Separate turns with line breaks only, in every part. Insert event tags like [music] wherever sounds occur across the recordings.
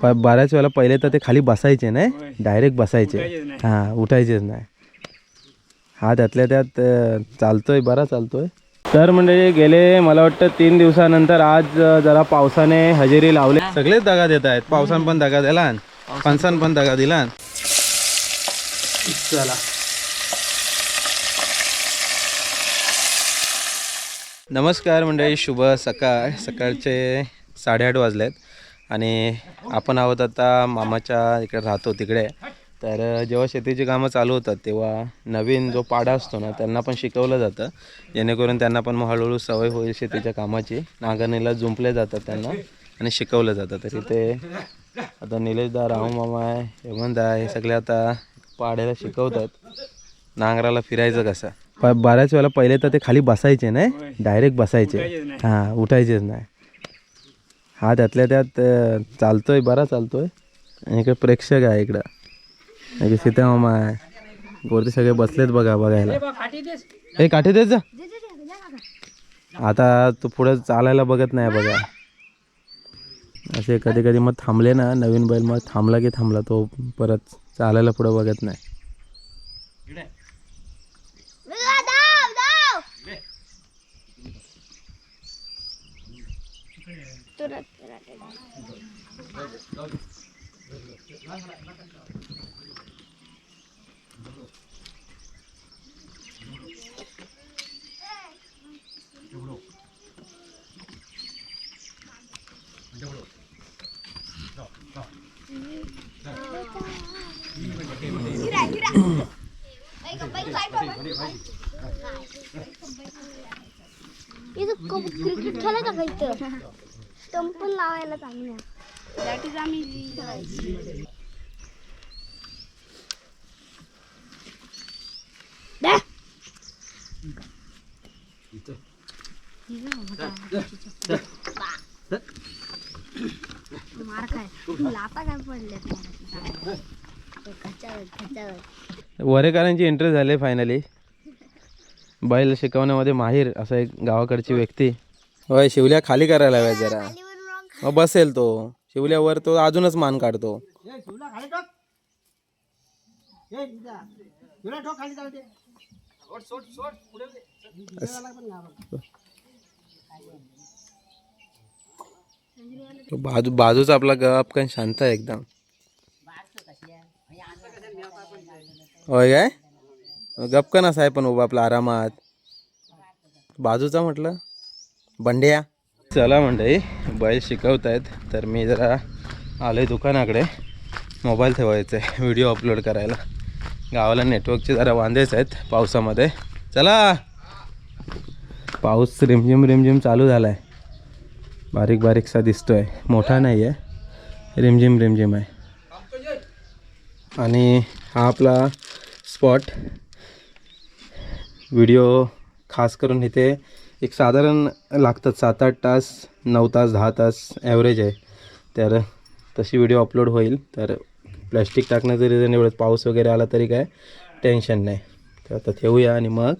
प- बऱ्याच वेळेला पहिले तर ते खाली बसायचे नाही. डायरेक्ट बसायचे. हां उठायचेच नाही. हा त्यातल्या त्यात चालतोय बरा चालतोय. तर म्हणजे गेले मला वाटतं तीन दिवसानंतर आज जरा पावसाने हजेरी लावले. सगळेच दगा देत आहेत. पावसान पण दगा दिला फणसान पण दगा दिला चला. नमस्कार मंडळी शुभ सकाळ. सकाळचे साडेआठ वाजलेत. आणि आपण आहोत आता मामाच्या इकडे राहतो तिकडे. तर जेव्हा शेतीची कामं चालू होतात तेव्हा नवीन जो पाडा असतो ना त्यांना पण शिकवलं जातं. जेणेकरून त्यांना पण मग हळूहळू सवय होईल शेतीच्या कामाची. नांगरणीला जुंपले जातात त्यांना आणि शिकवलं जातं. तरी ते आता निलेशदा राहू मामा आहे हेमंत आहे हे सगळे आता पाड्याला शिकवतात. नांगराला फिरायचं कसं? प बऱ्याच वेळेला पहिले तर ते खाली बसायचे नाही डायरेक्ट बसायचे. हां उठायचेच नाही. हा त्यातल्या त्यात अं, चालतोय बरा चालतोय. आणि इकडे प्रेक्षक आहे इकडं. इकडे सीता मामा आहे. वरती सगळे बसलेत बघा बघायला. हे काठी देत जा. आता तू पुढे चालायला बघत नाही बघा. असे कधी कधी मग थांबले ना नवीन बैल मग थांबला की थांबला तो परत चालायला पुढे बघत नाही.
इथं क- क्रिकेट खेळायचं का इथं स्टंप पण लावायला चांगलं बॅटीच आम्ही खेळायची दे. मार काय लाता काय पडले खचावर खचावर
वरेकरांची एंट्री झाली फायनली बैल शिकवण्यामध्ये माहीर असा एक गावाकडची व्यक्ती. होय शिवल्या खाली करायला हव्या जरा. मग बसेल तो. शिवल्यावर तो अजूनच मान काढतो. तो बाजू बाजूचा आपला गप काय शांत आहे एकदम. होय काय? गपकन असा आहे पण उभा आपला आरामात. बाजूचा म्हटलं? बंड्या. चला मंडळी बैल शिकवत आहेत तर मी जरा आलो आहे दुकानाकडे. मोबाईल ठेवायचा आहे व्हिडिओ अपलोड करायला. गावाला नेटवर्कचे जरा वांदेच आहेत पावसामध्ये. चला. पाऊस रिमझिम रिमझिम चालू झाला आहे बारीक बारीकसा दिसतोय. मोठा नाही आहे रिमझिम रिमझिम आहे. आणि हा आपला स्पॉट व्हिडिओ खास करून इथे एक साधारण लागतात सात आठ तास नऊ तास दहा तास ॲव्हरेज आहे. तर तशी व्हिडिओ अपलोड होईल. तर प्लॅस्टिक टाकण्याचं रिझन निवडत पाऊस वगैरे आला तरी काय टेन्शन नाही. तर आता ठेवूया आणि मग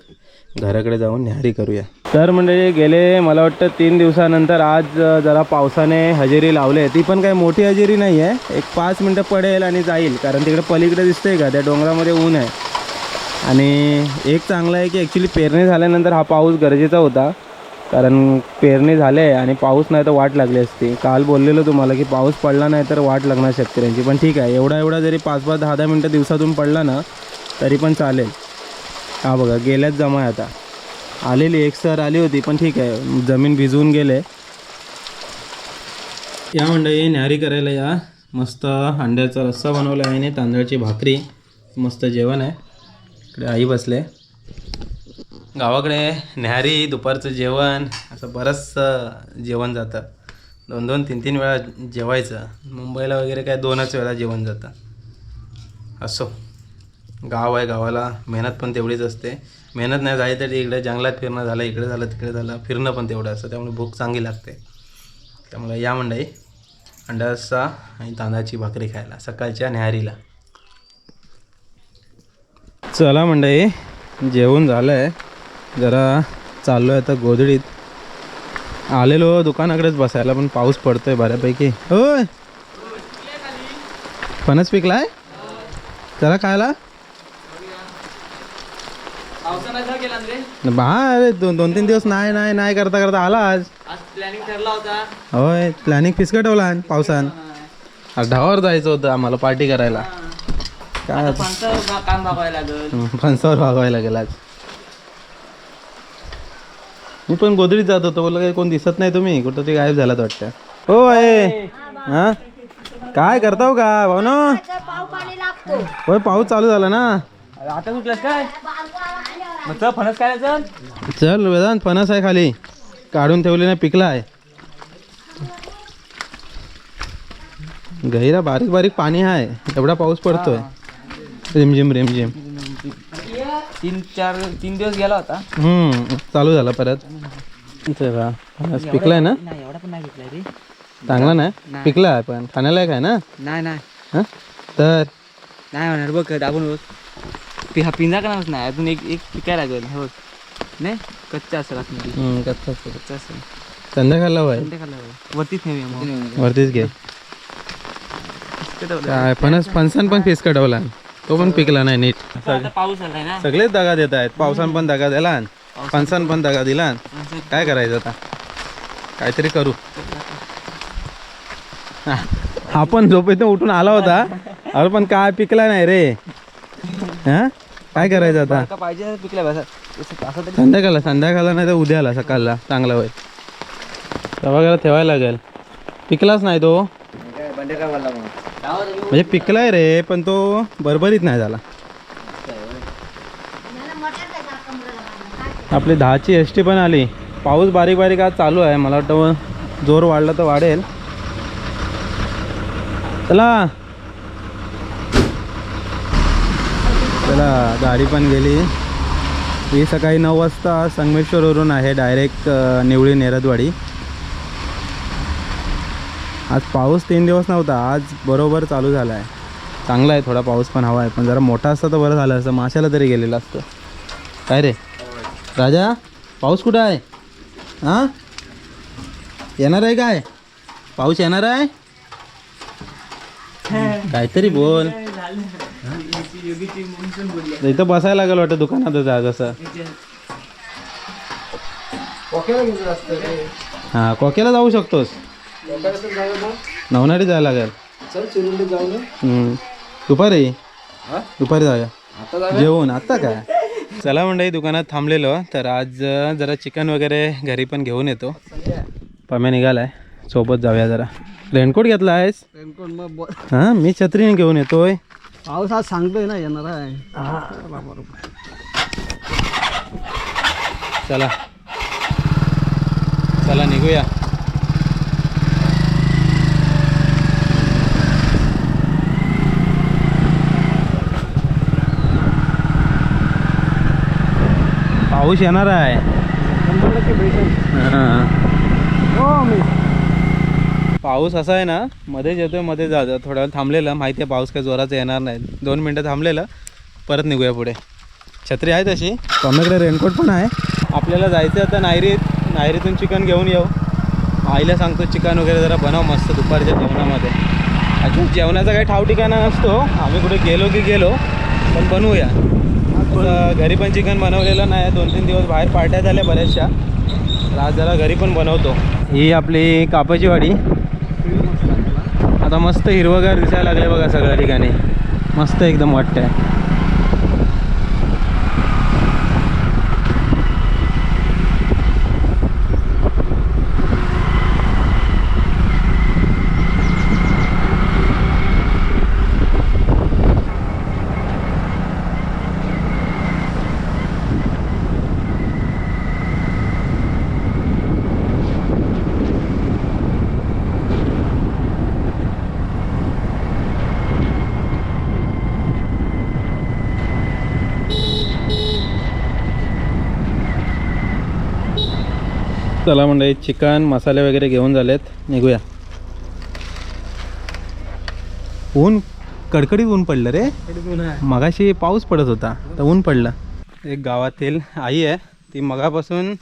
घराकडे जाऊन न्याहारी करूया. तर म्हणजे गेले मला वाटतं तीन दिवसानंतर आज जरा पावसाने हजेरी लावले ती पण काही मोठी हजेरी नाही आहे एक पाच मिनटं पडेल आणि जाईल. कारण तिकडे पलीकडे दिसतंय का? त्या डोंगरामध्ये ऊन आहे. आणि एक चांगलं आहे की ॲक्च्युली पेरणी झाल्यानंतर हा पाऊस गरजेचा होता. कारण पेरणी झाले आणि पाऊस नाही तर वाट लागली असती. काल बोललेलो तुम्हाला की पाऊस पडला नाही तर वाट लागणार शेतकऱ्यांची. पण ठीक आहे एवढा एवढा जरी पाच पाच दहा दहा मिनटं दिवसातून पडला ना तरी पण चालेल. हा बघा गेल्याच जमा आहे आता. आलेली एक सर आली होती पण ठीक आहे जमीन भिजवून गेले. या मंडळी न्यारी करायला या. मस्त अंड्याचा रस्सा बनवला आहे आणि तांदळाची भाकरी. मस्त जेवण आहे. इकडे आई बसले. गावाकडे न्याहारी दुपारचं जेवण असं बरंचसं जेवण जातं. दोन दोन तीन तीन वेळा जेवायचं. मुंबईला वगैरे काय दोनच वेळा जेवण जातं. असो. गाव आहे गावाला. मेहनत पण तेवढीच असते. मेहनत नाही झाली तरी इकडे जंगलात फिरणं झालं इकडे झालं तिकडे झालं. फिरणं पण तेवढं असतं. त्यामुळे भूक चांगली लागते. त्यामुळे या मंडळी अंडासा आणि तांदळाची भाकरी खायला सकाळच्या न्याहारीला. चला मंडळी जेवण झालं आहे जरा चाललो आहे आता गोधडीत. आलेलो दुकानाकडेच बसायला पण पाऊस पडतोय बऱ्यापैकी. होय. फणस पिकलाय? चला खायला.
काय
बा अरे दोन दोन तीन दिवस नाही नाही नाही करता करता आला आज. होय प्लॅनिंग फिसकटवला पावसान. आज ढावावर जायचं होतं आम्हाला पार्टी करायला. काय आता?
पंचावर काम बघायला लागल.
फणसावर भागवायला गेला आज. मी पण गोदडीत जात होतो बोललं काही कोण दिसत नाही तुम्ही कुठं ते गायब झालात वाटतं. हो आहे हा? काय करताव का भावनो?
पाव पाणी लागतो
होय पाऊस चालू झाला ना.
आता कुठलास काय? मग चल फणस काय चल.
चल वेदांत फणस आहे खाली. काढून ठेवले नाही पिकला आहे. गहिरा बारीक बारीक पाणी आहे एवढा पाऊस पडतोय. रिमझिम रिमझिम
तीन चार तीन दिवस गेला होता.
हम्म चालू झाला परत. पिकलाय ना?
नाही एवढा पण नाही घेतलाय रे.
चांगला नाही. पिकला आहे पण खाण्याला आहे ना?
नाही नाही.
हा? तर?
नाही होणार बघ दाबून बघ. पि हा पिंजा का नाही? अजून एक एक पिकायला लागेल हे बघ. नाही? कच्चा असेल आतमध्ये
हम्म, कच्चा असतो.
कच्चा असेल.
संध्याकाळला होय?
कोणत्या खाल्ला बघ? वरतीच मग.
वरतीच घे. काय फणस फणसान पण फिस कटवला तो पण पिकला नाही नीट.
आता पाऊस आलाय ना.
सगळेच दगा देत आहेत. पावसान पण दगा दिला फणसान पण दगा दिला काय करायचं आता? काहीतरी करू. हा, हा पण झोपेतून उठून आला होता. अरे पण काय पिकला नाही रे. हा? काय करायचं आता?
का पाहिजे पिकला बस. असं तरी
संध्याकाळला संध्याकाळला नाही तर उद्याला सकाळला चांगला होईल. तेव्हा ठेवायला लागेल. पिकलाच नाही तो. म्हणजे पिकलाय रे पण तो बरबरीत नाही झाला. आपली दहाची एस टी पण आली. पाऊस बारीक बारीक आज चालू आहे. मला वाटतं जोर वाढला तर वाढेल. चला. चला गाडी पण गेली. ही सकाळी नऊ वाजता संगमेश्वरवरून आहे डायरेक्ट निवळी नेरदवाडी. आज पाऊस तीन दिवस नव्हता आज बरोबर चालू झाला आहे चांगला आहे थोडा पाऊस पण हवा आहे पण जरा मोठा असता तर बरं झालं असतं माशाला तरी गेलेलं असतं. काय रे? राजा पाऊस कुठं आहे? हां? येणार आहे काय? पाऊस येणार आहे? काहीतरी बोल. इथं बसायला लागेल वाटतं दुकानातच आज असं. हा कोक्याला जाऊ शकतोस. नवनाडी जायला लागेल. हम्म. दुपारी? दुपारी जाऊया. जेवून आत्ता काय? चला मंडळी दुकानात थांबलेलो. तर आज जरा चिकन वगैरे घरी पण घेऊन येतो. पम्या निघालाय. सोबत जाऊया जरा. रेनकोट घेतला आहेस? हां मी छत्रीने घेऊन येतोय.
पाऊस आज सांगतोय ना येणार आहे.
चला. चला निघूया. पाऊस येणार आहे. हां. पाऊस असा आहे ना मध्येच येतोयमध्ये जातो थोड्या वेळ थांबलेलं. माहिती आहे पाऊस काही जोराचा येणार नाही. दोन मिनटं थांबलेलं. परत निघूया पुढे. छत्री आहे तशी. टॉमॅकडे रेनकोट पण आहे. आपल्याला जायचं आता नायरीत नायरीतून चिकन घेऊन येऊ. आईला सांगतो चिकन वगैरे जरा बनव मस्त दुपारच्या जेवणामध्ये. अजून जेवणाचा काही ठाव ठिकाणा नसतो. आम्ही कुठे गेलो की गेलो पण बनवूया. घरी पण चिकन बनवलेलं नाही. दोन तीन दिवस बाहेर पार्ट्या झाल्या बऱ्याचशा. तर आज जरा घरी पण बनवतो. ही आपली कापाची वाडी. आता मस्त हिरवगार दिसायला लागले बघा सगळ्या ठिकाणी. मस्त एकदम वाटतंय. चला म्हणजे चिकन मसाले वगैरे घेऊन झालेत. निघूया. ऊन कडकडीत ऊन पडलं रे. मगाशी पाऊस पडत होता तर ऊन पडलं. एक गावातील आई आहे ती मगापासून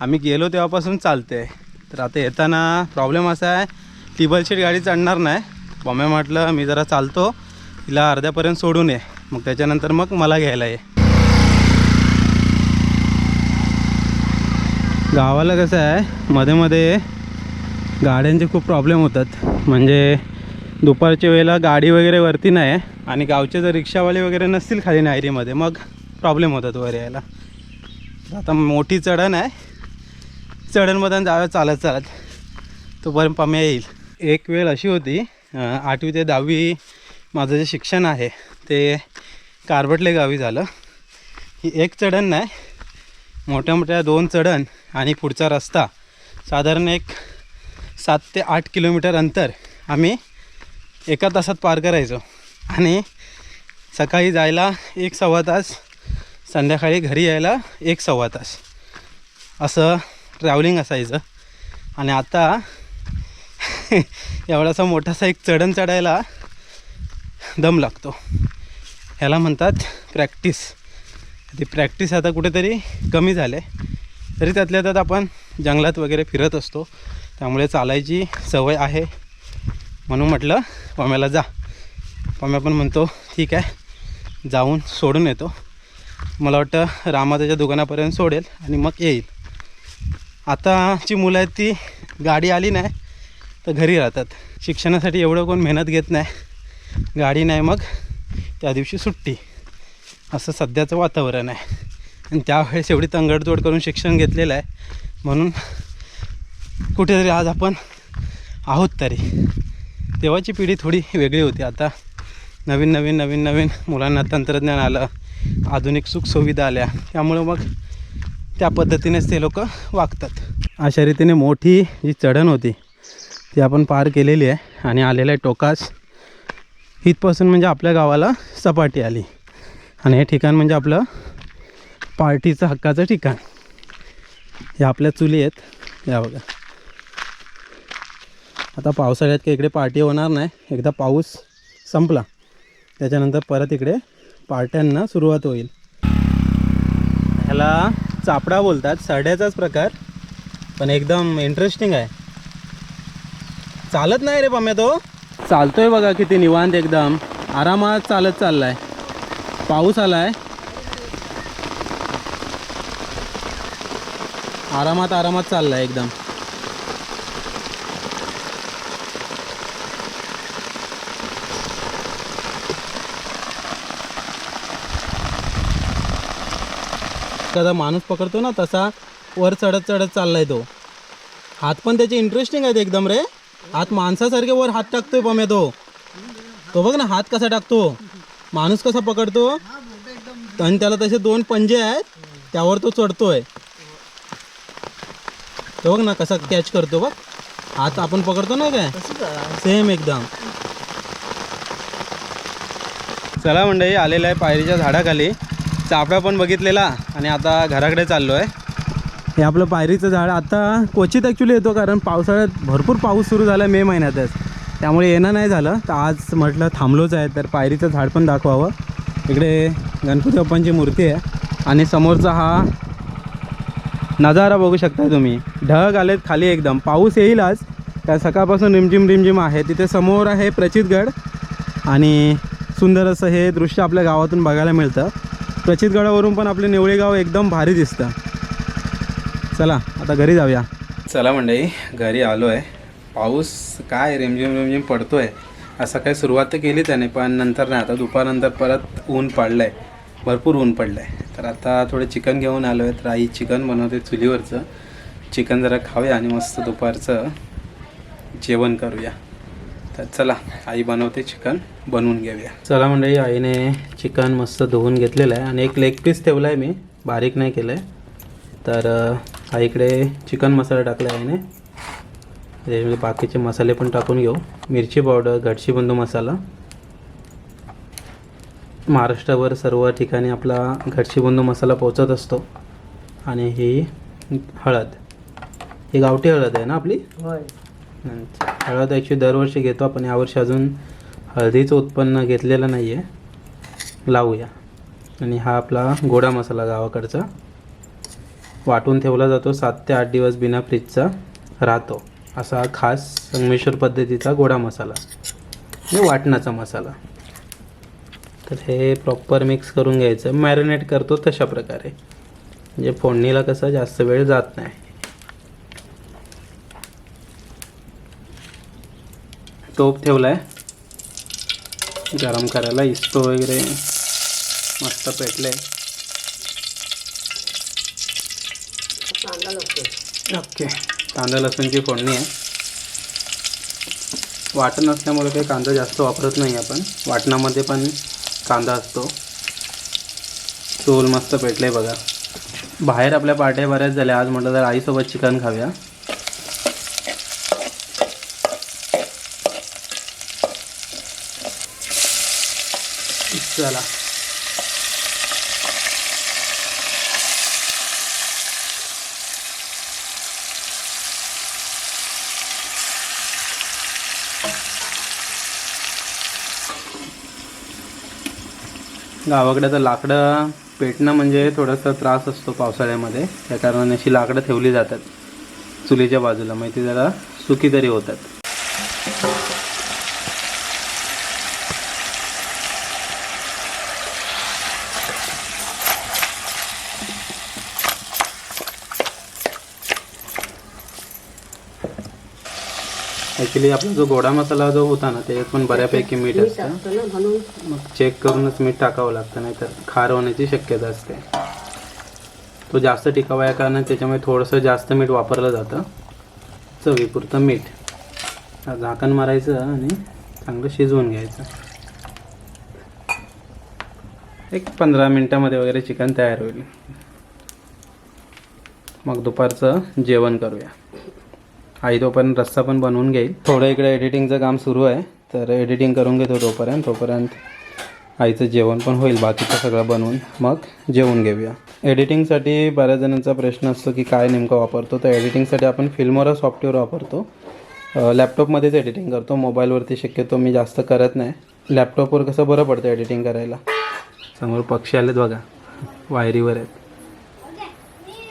आम्ही गेलो तेव्हापासून चालते. तर आता येताना प्रॉब्लेम असा आहे टिबलशीट गाडी चढणार नाही. बॉम्बे म्हटलं मी जरा चालतो तिला अर्ध्यापर्यंत सोडून ये. मग त्याच्यानंतर मग मला घ्यायला ये. गावाला कसं आहे मध्ये मध्ये गाड्यांचे खूप प्रॉब्लेम होतात. म्हणजे दुपारच्या वेळेला गाडी वगैरे वरती नाही आणि गावचे जर रिक्षावाले वगैरे नसतील खाली नायरीमध्ये मग प्रॉब्लेम होतात वर यायला. आता मोठी चढण आहे. चढणमधून जावं चालत चालत तोपर्यंत पम्या येईल. एक वेळ अशी होती आठवी ते दहावी माझं जे शिक्षण आहे ते कारबटले गावी झालं. ही एक चढण नाही मोठ्या मोठ्या दोन चढण आणि पुढचा रस्ता. साधारण एक सात ते आठ किलोमीटर अंतर आम्ही एका तासात पार करायचो. आणि सकाळी जायला एक सव्वा तास संध्याकाळी घरी यायला एक सव्वा तास. असं ट्रॅव्हलिंग असायचं. आणि आता [laughs] एवढासा मोठासा एक चढण चढायला दम लागतो. ह्याला म्हणतात प्रॅक्टिस ती प्रॅक्टिस आता कुठेतरी कमी झाले. तरी त्यातल्या त्यात आपण जंगलात वगैरे फिरत असतो. त्यामुळे चालायची सवय आहे. म्हणून म्हटलं पम्याला जा. पम्या पण म्हणतो ठीक आहे. जाऊन सोडून येतो. मला वाटतं रामा त्याच्या दुकानापर्यंत सोडेल आणि मग येईल. आताची मुलं आहेत ती गाडी आली नाही तर घरी राहतात. शिक्षणासाठी एवढं कोण मेहनत घेत नाही. गाडी नाही मग त्या दिवशी सुट्टी. असं सध्याचं वातावरण आहे. आणि त्यावेळेस एवढी तंगडतोड करून शिक्षण घेतलेलं आहे. म्हणून कुठेतरी आज आपण आहोत तरी. तेव्हाची पिढी थोडी वेगळी होती. आता नवीन नवीन नवीन नवीन मुलांना तंत्रज्ञान आलं आधुनिक सुखसुविधा आल्या. त्यामुळं मग त्या पद्धतीनेच ते लोक वागतात. अशा रीतीने मोठी जी चढण होती ती आपण पार केलेली आहे. आणि आलेलं आहे टोकास. इथपासून म्हणजे आपल्या गावाला सपाटी आली. आणि हे ठिकाण म्हणजे आपलं पार्टीचं हक्काचं ठिकाण. हे आपल्या चुली आहेत. या बघा. आता पावसाळ्यात काही इकडे पार्टी होणार नाही. एकदा पाऊस संपला. त्याच्यानंतर परत इकडे पार्ट्यांना सुरुवात होईल. ह्याला चापडा बोलतात. सरड्याचाच प्रकार. पण एकदम इंटरेस्टिंग आहे. चालत नाही रे पम्या तो. चालतोय बघा किती निवांत एकदम. आरामात चालत चाललाय. पाऊस आलाय. आरामात आरामात चाललाय एकदम. कदा माणूस पकडतो ना तसा वर चढत चढत चाललाय तो. हात पण त्याचे इंटरेस्टिंग आहेत एकदम रे. हात माणसासारखे वर हात टाकतोय पमे तो. तो बघ ना हात कसा टाकतो. माणूस कसा पकडतो? आणि त्याला तसे दोन पंजे आहेत त्यावर तो चढतोय. तो बघ ना कसा कॅच करतो बघ. हात आपण पकडतो ना काय? सेम एकदम. चला मंडळी आलेलं आहे पायरीच्या झाडाखाली. चाफडा पण बघितलेला आणि आता घराकडे चाललो आहे हे आपलं पायरीचं झाड. आता क्वचित ॲक्च्युली येतो कारण पावसाळ्यात भरपूर पाऊस सुरू झाला मे महिन्यातच. त्यामुळे येणं नाही झालं. तर आज म्हटलं थांबलोच आहे तर पायरीचं झाड पण दाखवावं. इकडे गणपती बाप्पांची मूर्ती आहे. आणि समोरचा हा नजारा बघू शकता तुम्ही. ढग आलेत खाली एकदम. पाऊस येईल आज. त्या सकाळपासून रिमझिम रिमझिम आहे. तिथे समोर आहे प्रचितगड. आणि सुंदर असं हे दृश्य आपल्या गावातून बघायला मिळतं. प्रचितगडावरून पण आपले निवळे गाव एकदम भारी दिसतं. चला आता घरी जाऊया. चला मंडळी घरी आलो आहे पाऊस काय रेमझेम रेमझेम पडतो आहे असं काही सुरुवात तर केली त्याने पण नंतर नाही. आता दुपारनंतर परत ऊन पडलं आहे भरपूर ऊन पडलं आहे तर आता थोडं चिकन घेऊन आलो आहे. तर आई चिकन बनवते चुलीवरचं. चिकन जरा खाऊया आणि मस्त दुपारचं जेवण करूया. तर चला आई बनवते चिकन बनवून घेऊया. चला म्हणजे आईने चिकन मस्त धुवून घेतलेलं आहे आणि एक लेग पीस ठेवला आहे मी. बारीक नाही केलं आहे तर आईकडे चिकन मसाला टाकला आहे आईने. त्याच्यामध्ये बाकीचे मसाले पण टाकून घेऊ. मिरची पावडर घटशी बंधू मसाला. महाराष्ट्रावर सर्व ठिकाणी आपला घटशी बंधू मसाला पोचत असतो. आणि ही हळद. ही गावठी हळद आहे ना आपली. हळद ॲक्च्युली दरवर्षी घेतो आपण. यावर्षी अजून हळदीचं उत्पन्न घेतलेलं नाही आहे लावूया. आणि हा आपला गोडा मसाला गावाकडचा. वाटून ठेवला जातो. सात ते आठ दिवस बिना फ्रीजचा राहतो. असा खास संगमेश्वर पद्धतीचा गोडा मसाला. आणि वाटणाचा मसाला. तर हे प्रॉपर मिक्स करून घ्यायचं. मॅरिनेट करतो तशा प्रकारे. म्हणजे फोडणीला कसं जास्त वेळ जात नाही. टोप ठेवला आहे गरम करायला इस्तो वगैरे मस्त पेटले ओके. कांदा लसूणची फोडणी आहे. वाटण असल्यामुळे काही कांदा जास्त वापरत नाही आपण. वाटणामध्ये पण कांदा असतो. चोल मस्त पेटले बघा. बाहेर आपल्या पार्ट्या बऱ्याच झाल्या. आज म्हटलं तर आईसोबत चिकन खाऊया. चला. गावाकडे तर लाकडं पेटणं म्हणजे थोडासा त्रास असतो पावसाळ्यामध्ये. त्या कारणाने अशी लाकडं ठेवली जातात. चुलीच्या बाजूला. मग ती जरा सुकी तरी होतात. ॲक्च्युली आपला जो गोडा मसाला जो होता ना त्याच्यात पण बऱ्यापैकी मीठ असतं. मग चेक करूनच मीठ टाकावं लागतं नाही तर खार होण्याची शक्यता असते. तो जास्त टिकावा या कारण त्याच्यामुळे थोडंसं जास्त मीठ वापरलं जातं. चवीपुरतं मीठ. झाकण मारायचं आणि चांगलं शिजवून घ्यायचं. एक पंधरा मिनटामध्ये वगैरे चिकन तयार होईल. मग दुपारचं जेवण करूया. आई तोपर्यंत रस्सा पण बनवून घेईल. थोडं इकडे एडिटिंगचं काम सुरू आहे. तर एडिटिंग करून घेतो तोपर्यंत. तोपर्यंत आईचं जेवण पण होईल. बाकीचं सगळं बनवून मग जेवून घेऊया. एडिटिंगसाठी बऱ्याच जणांचा प्रश्न असतो की काय नेमकं वापरतो. तर एडिटिंगसाठी आपण फिल्मोरा सॉफ्टवेअर वापरतो. लॅपटॉपमध्येच एडिटिंग करतो. मोबाईलवरती शक्यतो मी जास्त करत नाही. लॅपटॉपवर कसं बरं पडतं एडिटिंग करायला? समोर पक्षी आलेत बघा. वायरीवर आहेत.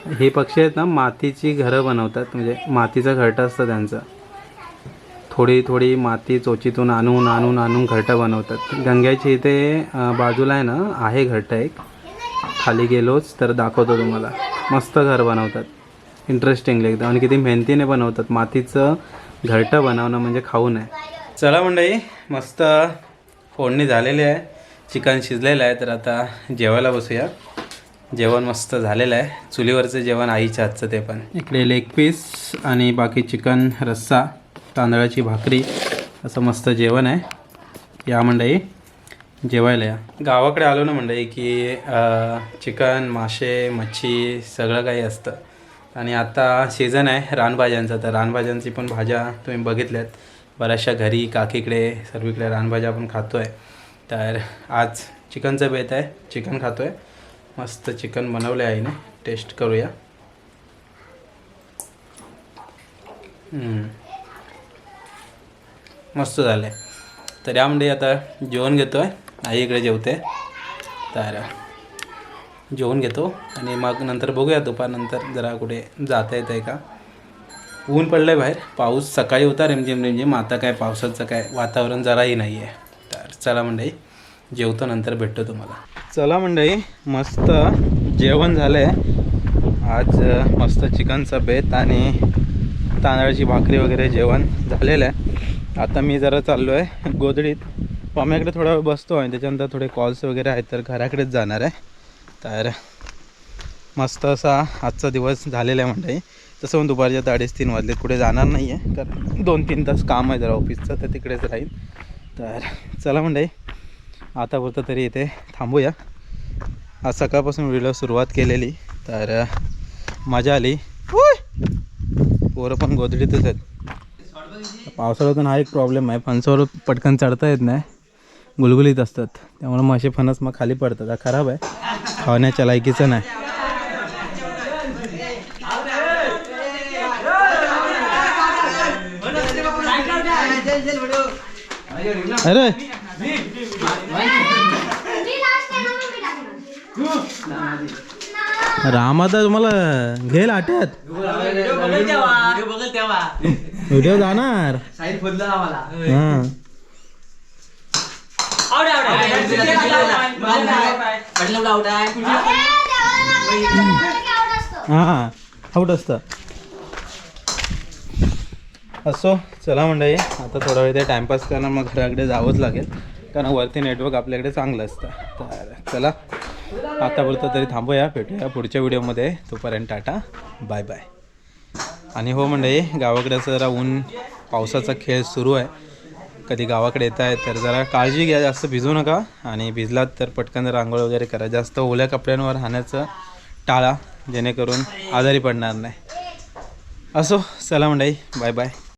हे पक्षी आहेत ना मातीची घरं बनवतात. म्हणजे मातीचं घरटं असतं त्यांचं. थोडी थोडी माती चोचीतून आणून आणून आणून घरटं बनवतात. गंग्याची इथे बाजूला आहे ना आहे घरटं एक. खाली गेलोच तर दाखवतो तुम्हाला. मस्त घर बनवतात. इंटरेस्टिंगली एकदम. आणि किती मेहनतीने बनवतात. मातीचं घरटं बनवणं म्हणजे खाऊ नये चला मंडळी मस्त फोडणी झालेली आहे. चिकन शिजलेलं आहे. तर आता जेवायला बसूया. जेवण मस्त झालेलं आहे. चुलीवरचं जेवण आईच्या हातचं ते पण. इकडे लेग पीस आणि बाकी चिकन रस्सा तांदळाची भाकरी असं मस्त जेवण आहे. या मंडई जेवायला या. गावाकडे आलो ना मंडई की चिकन मासे मच्छी सगळं काही असतं. आणि आता सीझन आहे रानभाज्यांचा तर रानभाज्यांची पण भाज्या तुम्ही बघितल्यात. बऱ्याचशा घरी काकीकडे सर्वीकडे रानभाज्या आपण खातो आहे तर आज चिकनचं बेत आहे चिकन खातो आहे मस्त चिकन बनवलं आहे आईने. टेस्ट करूया. मस्त झालं आहे तर यामध्ये आता जेवण घेतो आहे आई इकडे जेवते. तर जेवण घेतो. आणि मग नंतर बघूया दुपारनंतर जरा कुठे जाता येतं आहे का. ऊन पडलं आहे बाहेर. पाऊस सकाळी होता. रिमझिम रिमझिम. आता काय पावसाचं काय वातावरण जराही नाही आहे तर चला मंडळी. जेवतो नंतर भेटतो तुम्हाला. चला मंडळी मस्त जेवण झालं आहे आज मस्त चिकनचा बेत आणि तांदळाची भाकरी वगैरे जेवण झालेलं आहे. आता मी जरा चाललो आहे गोधडीत. पाम्याकडे थोडा वेळ बसतो आणि त्याच्यानंतर थोडे कॉल्स वगैरे आहेत तर घराकडेच जाणार आहे. तर मस्त असा आजचा दिवस झालेला आहे मंडळी. तसं पण दुपारच्या तर अडीच तीन वाजले कुठे जाणार नाही आहे कारण दोन तीन तास काम आहे जरा ऑफिसचं तर तिकडेच राहील तर चला मंडळी. आतापुरतं तरी इथे थांबूया. आज सकाळपासून व्हिडिओ सुरुवात केलेली. तर मजा आली. पोरं पण गोधडीतच आहेत. पावसाळ्यातून हा एक प्रॉब्लेम आहे. फणसावर पटकन चढता येत नाही. गुलगुलीत असतात. त्यामुळे मासे फणस मग खाली पडतात. हा खराब आहे. खावण्याच्या लायकीचं नाही. अरे! राम आता तुम्हाला घेईल आट्यात व्हिडिओ जाणार. हा. हां आऊट असतं. असो चला मंडळी. आता थोडा वेळ ते टाइमपास करणार मग घराकडे जावंच लागेल. कारण वरती नेटवर्क आपल्याकडे चांगलं असतं. तर चला. आतापुरतं तरी थांबूया भेटूया पुढच्या व्हिडिओमध्ये. तोपर्यंत टाटा बाय बाय. आणि हो म्हणजे गावाकडे जरा ऊन पावसाचा खेळ सुरू आहे. कधी गावाकडे येत आहे तर जरा काळजी घ्या जास्त भिजू नका. आणि भिजलात तर पटकन जरा आंघोळ वगैरे करा. जास्त ओल्या कपड्यांवर राहण्याचं टाळा जेणेकरून आजारी पडणार नाही. असो चला मंडई बाय बाय.